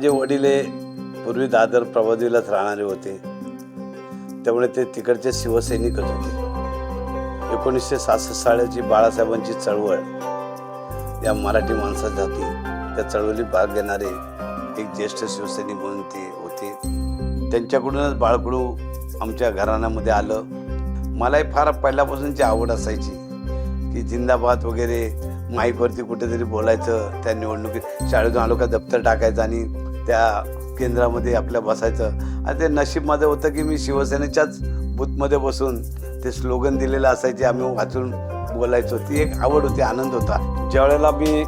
माझे वडील पूर्वी दादर प्रभादेवीलाच राहणारे होते त्यामुळे ते तिकडचे शिवसैनिकच होते. एकोणीसशे सहासष्ट सालाची बाळासाहेबांची चळवळ या मराठी माणसात जाते त्या चळवळीत भाग घेणारे एक ज्येष्ठ शिवसैनिक म्हणून ते होते. त्यांच्याकडूनच बाळकडू आमच्या घराण्यामध्ये आलं. मलाही फार पहिल्यापासूनची आवड असायची की जिंदाबाद वगैरे माईकवरती कुठेतरी बोलायचं त्या निवडणुकीत शाळेतून आलो का दप्तर टाकायचं आणि त्या केंद्रामध्ये आपल्या बसायचं. आणि ते नशीब माझं होतं की मी शिवसेनेच्याच बूथमध्ये बसून ते स्लोगन दिलेलं असायचे आम्ही वाचून बोलायचो. ती एक आवड होती आनंद होता. ज्यावेळेला मी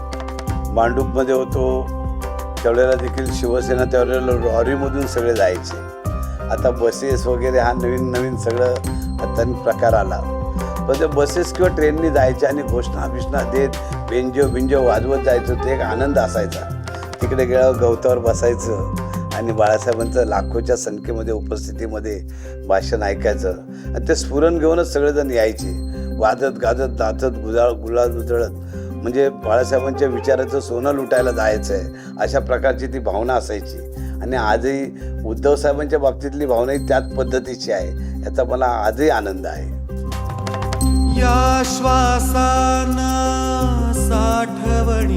मांडूपमध्ये होतो त्यावेळेला देखील शिवसेना त्यावेळेला लॉरीमधून सगळे जायचे. आता बसेस वगैरे हा नवीन नवीन सगळं आता प्रकार आला. पण ते बसेस किंवा ट्रेननी जायचे आणि घोषणा बिषणा देत बेंजो बिंजो वाजवत जायचं ते एक आनंद असायचा. तिकडे गेल्यावर गवतावर बसायचं आणि बाळासाहेबांचं लाखोच्या संख्येमध्ये उपस्थितीमध्ये भाषण ऐकायचं. आणि ते स्फुरण घेऊनच सगळेजण यायचे. वाजत गाजत नाचत गुजाळ गुलाळ उजळत म्हणजे बाळासाहेबांच्या विचाराचं सोनं लुटायला जायचं आहे अशा प्रकारची ती भावना असायची. आणि आजही उद्धव साहेबांच्या बाबतीतली भावनाही त्याच पद्धतीची आहे. याचा मला आजही आनंद आहे. या श्वासाना साठवणीचा